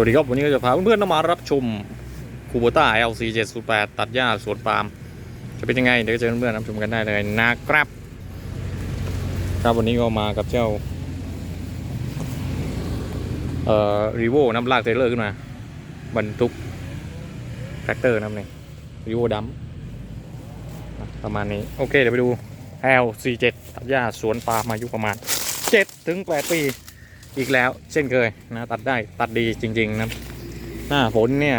วัสดีครับ วันนี้ก็จะพาเพื่อนๆมารับชมคูโบต้า LC 708ตัดหญ้าสวนปาล์มจะเป็นยังไง เดี๋ยวเจอเพื่อนๆรับชมกันได้เลยนะครับ ครับวันนี้ก็มากับเจ้า เอ่อรีโวน้ำลากเทเลอร์ขึ้นมาบรรทุกแทรกเตอร์น้ำนี่รีโวดัมประมาณนี้ โอเค เดี๋ยวไปดู L47 ตัดหญ้าสวนปาล์มอายุประมาณ7ถึง8ปี อีกแล้วเช่นเคยนะตัดได้ตัดดีจริง ๆ นะหน้าฝนเนี่ย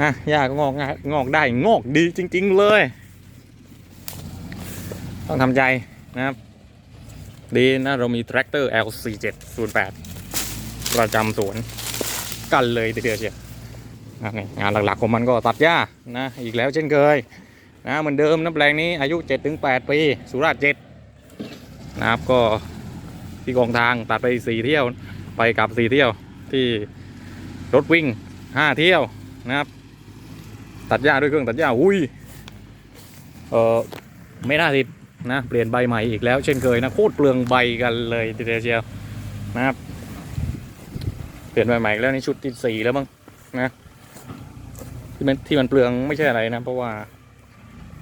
นะหญ้าก็งอกงอกได้งอกดีจริง ๆ เลย ต้องทำใจนะครับดีนะเรามีแทรกเตอร์ L4708 ประจำสวนกันเลยทีเดียวเชียวงานหลักๆของมันก็ตัดหญ้านะอีกแล้วเช่นเคยนะเหมือนเดิมนะแปลงนี้อายุ 7-8 ปี สุราษฎร์เจ็ด นะครับก็ที่กองทางตัดไปสี่เที่ยวไปกลับสี่เที่ยวที่รถวิ่งห้าเที่ยวนะครับ ตัดหญ้าด้วยเครื่องตัดหญ้าอุ้ยเออไม่น่าตินะเปลี่ยนใบใหม่อีกแล้วเช่นเคยนะโคตรเปลืองใบกันเลยทีเดียวเชียวนะครับเปลี่ยนใบใหม่อีกแล้วนี่ชุดที่สี่แล้วมั้งนะที่มันที่มันเปลืองไม่ใช่อะไรนะ เพราะว่า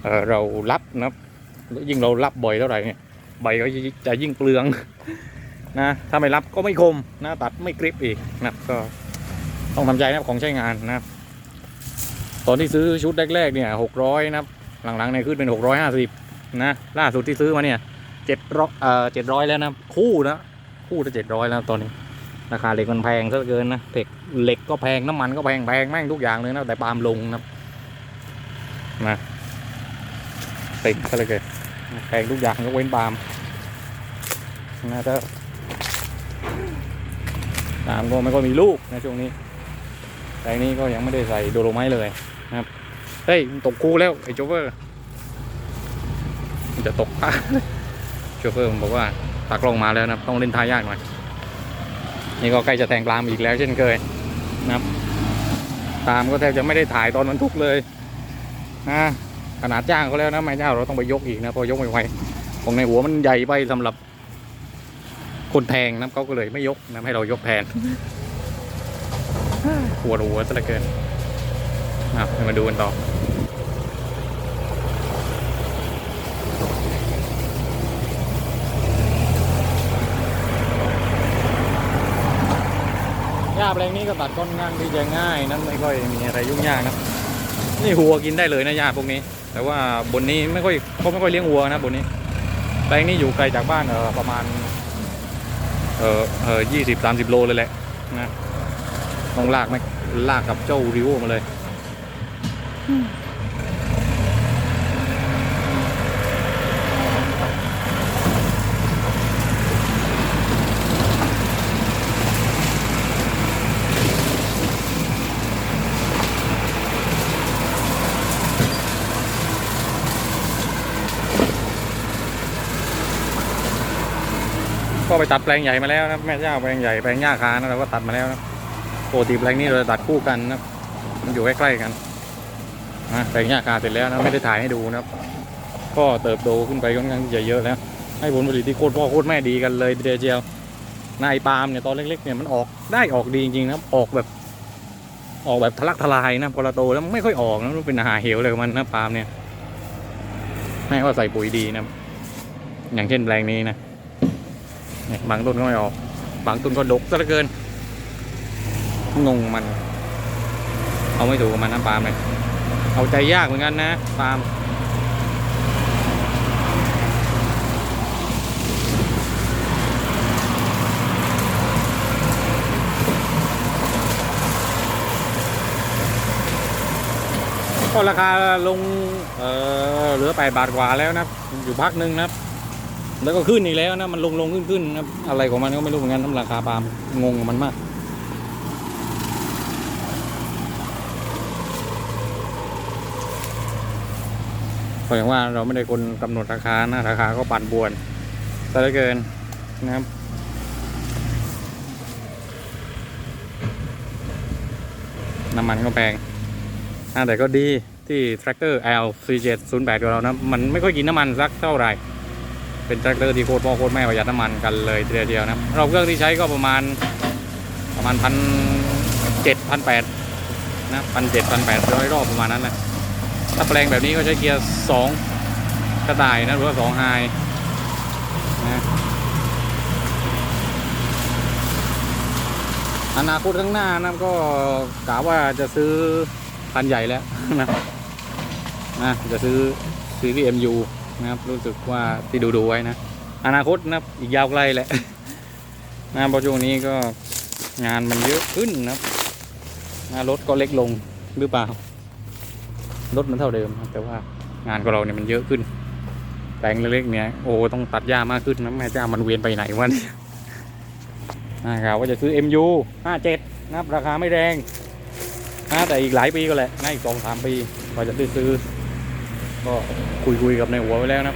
เออเรารับนะยิ่งเรารับบ่อยเท่าไหร่เนี่ย ใบก็จะยิ่งเปลืองนะถ้าไม่รับก็ไม่คมนะตัดไม่กริปอีกนะก็ต้องทำใจนะของใช้งานนะตอนที่ซื้อชุดแรกๆเนี่ยหกร้อยนะครับหลังๆเนี่ยขึ้นเป็นหกร้อยห้าสิบนะล่าสุดที่ซื้อมาเนี่ยเจ็ดร้อยเอ่อเจ็ดร้อยแล้วนะคู่นะคู่ละเจ็ดร้อยแล้วตอนนี้ราคาเหล็กมันแพงซะเกินนะเหล็กเหล็กก็แพงน้ำมันก็แพงแพงแม่งทุกอย่างเลยนะแต่ปาล์มลงนะนะติดซะเลยเกิน แพงทุกอย่างยกเว้นปาล์มนะถ้าปาล์มก็ไม่ค่อยมีลูกในช่วงนี้ แต่นี้ก็ยังไม่ได้ใส่โดโลไม้เลยนะครับ เฮ้ยตกคูแล้วไอ้โจเฟอร์ มันจะตกปะโชเฟอร์มันบอกว่าตากลงมาแล้วนะต้องเล่นท่ายากหน่อย นี่ก็ใกล้จะแทงปลามอีกแล้วเช่นเคยนะครับปามก็แทบจะไม่ได้ถ่ายตอนมันทุกเลยนะ ขนาดจ้างเขาแล้วนะไม่เจ้าเราต้องไปยกอีกนะเพอยกไม่ไหวของในหัวมันใหญ่ไปสำหรับคนแทงนะเขาก็เลยไม่ยกนะให้เรายกแทนปวดหัวซะเหลือเกินอะมาดูกันต่อหญ้าแปลงนี้ก็ตัดค่อนข้างที่จะง่ายนั้นไม่ค่อยมีอะไรยุ่งยากนะ นี่หัวกินได้เลยนะหญ้าพวกนี้ แต่ว่าบนนี้ไม่ค่อยเขาไม่ค่อยเลี้ยงวัวนะบนนี้แปลงนี้อยู่ไกลจากบ้านเออประมาณเออเออยี่สิบสามสิบโลเลยแหละนะต้องลากไหมลากกับเจ้าริโวมาเลย ก็ไปตัดแปลงใหญ่มาแล้วนะแม่เจ้าแปลงใหญ่แปลงหญ้าคานะเราก็ตัดมาแล้วนะปกติแปลงนี้เราจะตัดคู่กันนะมันอยู่ใกล้ๆกันนะแปลงหญ้าคาเสร็จแล้วนะไม่ได้ถ่ายให้ดูนะครับ ก็เติบโตขึ้นไปค่อนข้างจะเยอะแล้ว ให้ผลผลิตที่โคตรพ่อโคตรแม่ดีกันเลยเดียวเจียวนายปาล์มเนี่ยตอนเล็กๆเนี่ยมันออกได้ออกดีจริงๆนะออกแบบออกแบบทะลักทลายนะพอเราโตแล้วมันไม่ค่อยออกนะมันเป็นอาหารเหวเลยมันนะปาล์มเนี่ยแม่ว่าใส่ปุ๋ยดีนะ อย่างเช่นแปลงนี้นะ บางต้นก็ไม่ออก บางต้นก็ดกซะเหลือเกิน งงมัน เอาไม่ถูกกับมันนะปาล์มเลยเอาใจยากเหมือนกันนะปาล์มก็ราคาลง เออเหลือแปดบาทกว่าแล้วนะ อยู่พักหนึ่งนะครับ แล้วก็ขึ้นอีกแล้วนะมันลงลงขึ้นขึ้นนะครับอะไรของมันก็ไม่รู้เหมือนกันน้ำราคาปาล์มงงกับมันมากเพราะอย่างว่าเราไม่ได้คนกำหนดราคานะราคาก็ปั่นป่วนแต่ละเกินนะครับน้ำมันก็แพงแต่ก็ดีที่ Tractor L4708 ของเรานะ มันไม่ค่อยกินน้ำมันสักเท่าไหร่ เป็นแทรกเตอร์ที่โคตรพ่อโคตรแม่ประหยัดน้ำมันกันเลยทีเดียวนะรับเราเครื่องที่ใช้ก็ประมาณประมาณพันเจ็ดพันแปดนะพันเจ็ดพันแปดร้อยรอบประมาณนั้นแหละถ้าแปลงแบบนี้ก็ใช้เกียร์สองกระต่ายนะหรือว่าสองไฮนะอนาคตข้างหน้านะก็กะว่าจะซื้อพันใหญ่แล้วนะนะจะซื้อซีรีส์ MU นะครับ รู้สึกว่าที่ดูดูๆไว้นะ อนาคตนะครับอีกยาวไกลแหละนะเพราะช่วงนี้ก็งานมันเยอะขึ้นนะครับรถก็เล็กลงหรือเปล่ารถมันเท่าเดิมแต่ว่างานของเราเนี่ยมันเยอะขึ้นแปลงเล็กๆเนี่ยโอ้ต้องตัดหญ้ามากขึ้นนะแม่เจ้ามันเวียนไปไหนวะเนี่ยนะครับว่าจะซื้อ MU 57นะครับราคาไม่แรงนะแต่อีกหลายปีก็แหละนะอีกสองสามปีกว่าจะได้ซื้อ ก็คุยคุยๆกับในหัวไว้แล้วนะ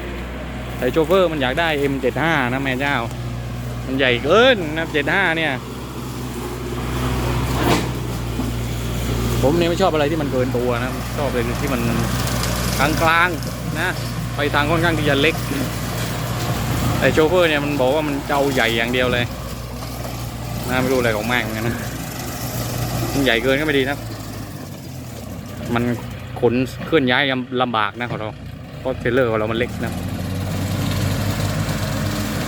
แต่โชเฟอร์มันอยากได้ M75 นะแม่เจ้า มันใหญ่เกินนะ75เนี่ย ผมเนี่ยไม่ชอบอะไรที่มันเกินตัวนะ ชอบอะไรที่มันกลางกลางๆนะ ไปทางค่อนข้างที่จะเล็ก แต่โชเฟอร์เนี่ยมันบอกว่ามันเจ้าใหญ่อย่างเดียวเลยนะไม่รู้อะไรของแม่งเหมือนกันนะมันใหญ่เกินก็ไม่ดีนะ มัน ขนเคลื่อนย้ายลำบากนะของเราเพราะเทรลเลอร์ของเรามันเล็กนะ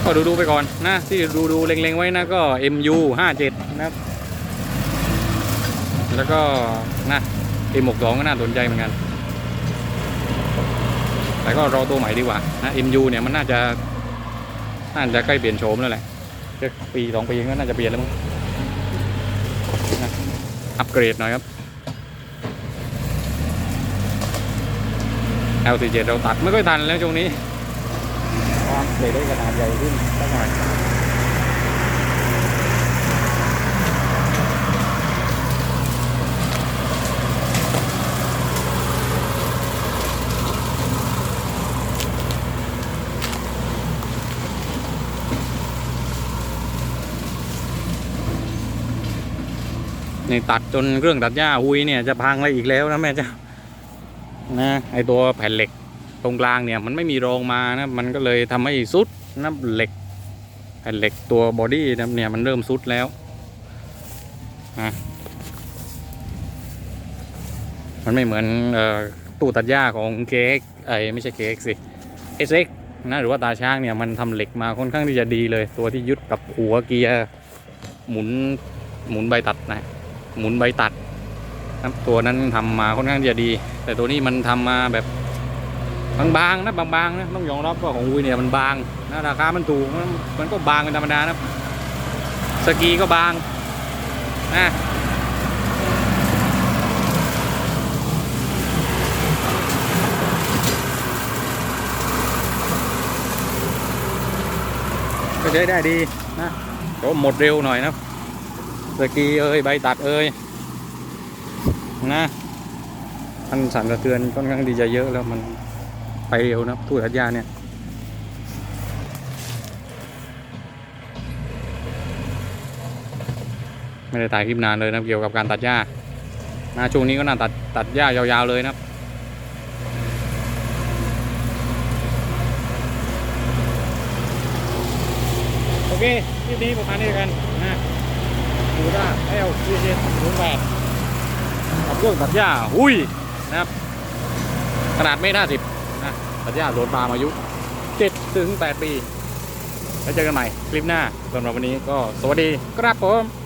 ก็ดูดูไปก่อนนะที่ดูดูเล็งๆไว้นะก็ MU 57นะครับ แล้วก็นะ M62 ก็น่าสนใจเหมือนกัน แต่ก็รอตัวใหม่ดีกว่านะ MU เนี่ยมันน่าจะน่าจะใกล้เปลี่ยนโฉมแล้วแหละปีสองปีก็น่าจะเปลี่ยนแล้วมั้งอัปเกรดหน่อยครับ L47 เราตัดไม่ค่อยทันแล้วช่วงนี้ความเด็ได้ขนาดใหญ่ขึ้นสักหน่อยนี่ตัดจนเครื่องตัดหญ้าหุยเนี่ยจะพังอะไรอีกแล้วนะแม่เจ้า นะไอตัวแผ่นเหล็กตรงกลางเนี่ยมันไม่มีรองมานะมันก็เลยทำให้สุดนะเหล็กแผ่นเหล็กตัวบอดี้นะเนี่ยมันเริ่มสุดแล้วนะมันไม่เหมือนออตู้ตัดหญ้าของเค้กไอไม่ใช่เค้กสิเอสเอ็กนะหรือว่าตาช้างเนี่ยมันทำเหล็กมาค่อนข้างที่จะดีเลย ตัวที่ยึดกับหัวเกียร์หมุนหมุนใบตัดนะหมุนใบตัด นะตัวนั้นทำมาค่อนข้างจะดี แต่ตัวนี้มันทำมาแบบบางๆนะบางๆนะต้องยอมรับว่าของวุ้ยเนี่ยมันบางนะราคามันถูกมันก็บางเป็นธรรมดานะสกีก็บางนะก็ใช้ได้ดีนะแต่ว่าหมดเร็วหน่อยนะสกีเอ้ยใบตัดเอ้ย นะมันสั่นสะเทือนค่อนข้างดีจะเยอะแล้วมันไปเร็วนะทูตทัดยาเนี่ยไม่ได้ถ่ายคลิปนานเลยนะเกี่ยวกับการตัดหญ้านะช่วงนี้ก็น่าตัดตัดหญ้ายาวๆเลยนะโอเคคลิปนี้ประมาณนี้กันนะดูด้าเอลซีเจศูนย์แปด กับเครื่องตัดหญ้าหุ้ยนะครับ ขนาดไม่น่าสิบนะตัดหญ้าสวนปลามอายุเจ็ดถึงแปดปี แล้วเจอกันใหม่คลิปหน้าสำหรับวันนี้ก็สวัสดีครับผม